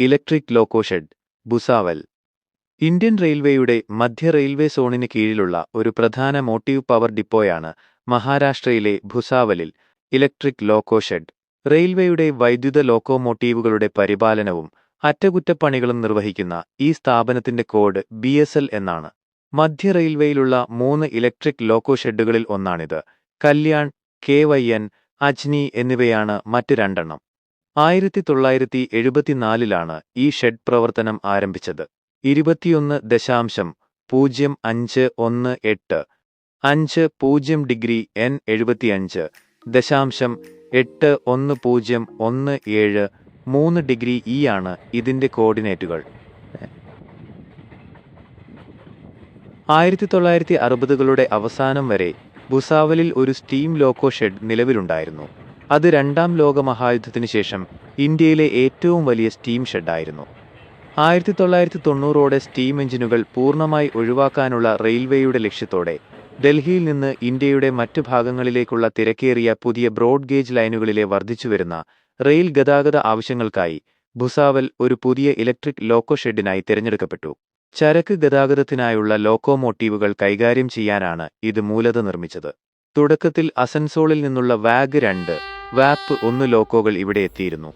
Electric loco shed Bhusawal. Indian റെയിൽവേയുടെ മധ്യ railway സോണിന് കീഴിലുള്ള ഒരു പ്രധാന മോട്ടീവ് പവർ ഡിപ്പോയാണ് മഹാരാഷ്ട്രയിലെ ഭുസാവലിൽ ഇലക്ട്രിക് ലോക്കോ ഷെഡ് റെയിൽവേയുടെ വൈദ്യുത ലോക്കോമോട്ടീവുകളുടെ പരിപാലനവും അറ്റകുറ്റപ്പണികളും നിർവഹിക്കുന്ന ഈ സ്ഥാപനത്തിന്റെ കോഡ് ബി എന്നാണ്. മധ്യ റെയിൽവേയിലുള്ള മൂന്ന് ഇലക്ട്രിക് ലോക്കോ ഷെഡുകളിൽ ഒന്നാണിത്. Kalyan K Y N Ajni എന്നിവയാണ് മറ്റ് രണ്ടെണ്ണം. ആയിരത്തി തൊള്ളായിരത്തി എഴുപത്തിനാലിലാണ് ഈ ഷെഡ് പ്രവർത്തനം ആരംഭിച്ചത്. ഇരുപത്തിയൊന്ന് ദശാംശം പൂജ്യം അഞ്ച് ഒന്ന് എട്ട് അഞ്ച് പൂജ്യം ഡിഗ്രി എൻ എഴുപത്തിയഞ്ച് ദശാംശം എട്ട് ഒന്ന് പൂജ്യം ഒന്ന് ഏഴ് മൂന്ന് ഡിഗ്രി ഇ ആണ് ഇതിന്റെ കോർഡിനേറ്റുകൾ. ആയിരത്തി തൊള്ളായിരത്തി അറുപതുകളുടെ അവസാനം വരെ ഭുസാവലിൽ ഒരു സ്റ്റീം ലോക്കോ ഷെഡ് നിലവിലുണ്ടായിരുന്നു. അത് രണ്ടാം ലോക മഹായുദ്ധത്തിന് ശേഷം ഇന്ത്യയിലെ ഏറ്റവും വലിയ സ്റ്റീം ഷെഡായിരുന്നു. ആയിരത്തി തൊള്ളായിരത്തി തൊണ്ണൂറോടെ സ്റ്റീം എഞ്ചിനുകൾ പൂർണമായി ഒഴിവാക്കാനുള്ള റെയിൽവേയുടെ ലക്ഷ്യത്തോടെ ഡൽഹിയിൽ നിന്ന് ഇന്ത്യയുടെ മറ്റു ഭാഗങ്ങളിലേക്കുള്ള തിരക്കേറിയ പുതിയ ബ്രോഡ് ഗേജ് ലൈനുകളിലെ വർദ്ധിച്ചുവരുന്ന റെയിൽ ഗതാഗത ആവശ്യങ്ങൾക്കായി ഭുസാവൽ ഒരു പുതിയ ഇലക്ട്രിക് ലോക്കോ ഷെഡിനായി തിരഞ്ഞെടുക്കപ്പെട്ടു. ചരക്ക് ഗതാഗതത്തിനായുള്ള ലോക്കോമോട്ടീവുകൾ കൈകാര്യം ചെയ്യാനാണ് ഇത് മൂലത നിർമ്മിച്ചത്. തുടക്കത്തിൽ അസൻസോളിൽ നിന്നുള്ള വാഗ് രണ്ട് വാപ്പ് ഒന്ന് ലോക്കോകൾ ഇവിടെ എത്തിയിരുന്നു.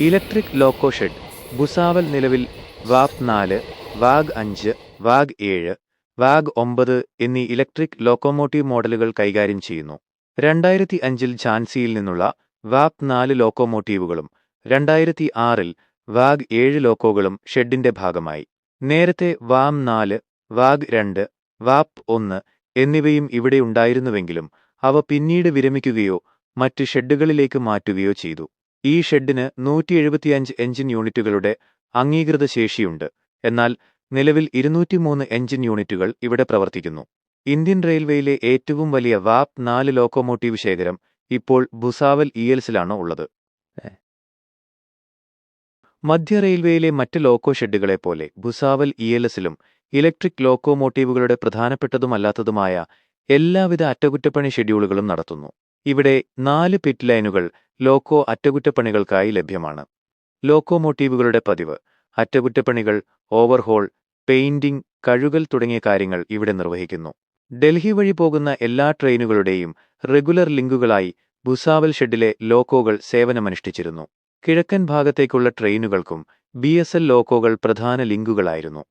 ഇലക്ട്രിക് ലോക്കോ ഷെഡ് ഭുസാവൽ നിലവിൽ വാപ്പ് നാല് വാഗ് അഞ്ച് വാഗ് ഏഴ് വാഗ് ഒമ്പത് എന്നീ ഇലക്ട്രിക് ലോക്കോമോട്ടീവ് മോഡലുകൾ കൈകാര്യം ചെയ്യുന്നു. രണ്ടായിരത്തി അഞ്ചിൽ ഝാൻസിയിൽ നിന്നുള്ള വാപ് നാല് ലോക്കോമോട്ടീവുകളും രണ്ടായിരത്തി ആറിൽ വാഗ് ഏഴ് ലോക്കോകളും ഷെഡിന്റെ ഭാഗമായി. നേരത്തെ വാം നാല് വാഗ് രണ്ട് വാപ്പ് ഒന്ന് എന്നിവയും ഇവിടെ ഉണ്ടായിരുന്നുവെങ്കിലും അവ പിന്നീട് വിരമിക്കുകയോ മറ്റ് ഷെഡുകളിലേക്ക് മാറ്റുകയോ ചെയ്തു. ഈ ഷെഡിന് നൂറ്റി എഴുപത്തിയഞ്ച് എഞ്ചിൻ യൂണിറ്റുകളുടെ അംഗീകൃത ശേഷിയുണ്ട്. എന്നാൽ നിലവിൽ ഇരുന്നൂറ്റിമൂന്ന് എഞ്ചിൻ യൂണിറ്റുകൾ ഇവിടെ പ്രവർത്തിക്കുന്നു. ഇന്ത്യൻ റെയിൽവേയിലെ ഏറ്റവും വലിയ വാപ് നാല് ലോക്കോമോട്ടീവ് ശേഖരം ഇപ്പോൾ ഭുസാവൽ ഇഎൽസിലാണ് ഉള്ളത്. മധ്യ റെയിൽവേയിലെ മറ്റ് ലോക്കോ ഷെഡുകളെപ്പോലെ ഭുസാവൽ ഇഎൽഎസിലും ഇലക്ട്രിക് ലോക്കോമോട്ടീവുകളുടെ പ്രധാനപ്പെട്ടതുമല്ലാത്തതുമായ എല്ലാവിധ അറ്റകുറ്റപ്പണി ഷെഡ്യൂളുകളും നടത്തുന്നു. ഇവിടെ നാല് പിറ്റ് ലൈനുകൾ ലോക്കോ അറ്റകുറ്റപ്പണികൾക്കായി ലഭ്യമാണ്. ലോക്കോമോട്ടീവുകളുടെ പതിവ് അറ്റകുറ്റപ്പണികൾ ഓവർഹോൾ പെയിന്റിംഗ് കഴുകൽ തുടങ്ങിയ കാര്യങ്ങൾ ഇവിടെ നിർവഹിക്കുന്നു. ഡൽഹി വഴി പോകുന്ന എല്ലാ ട്രെയിനുകളുടെയും റെഗുലർ ലിങ്കുകളായി ഭുസാവൽ ഷെഡിലെ ലോക്കോകൾ സേവനമനുഷ്ഠിച്ചിരുന്നു. കിഴക്കൻ ഭാഗത്തേക്കുള്ള ട്രെയിനുകൾക്കും ബി എസ് എൽ ലോക്കോകൾ പ്രധാന ലിങ്കുകളായിരുന്നു.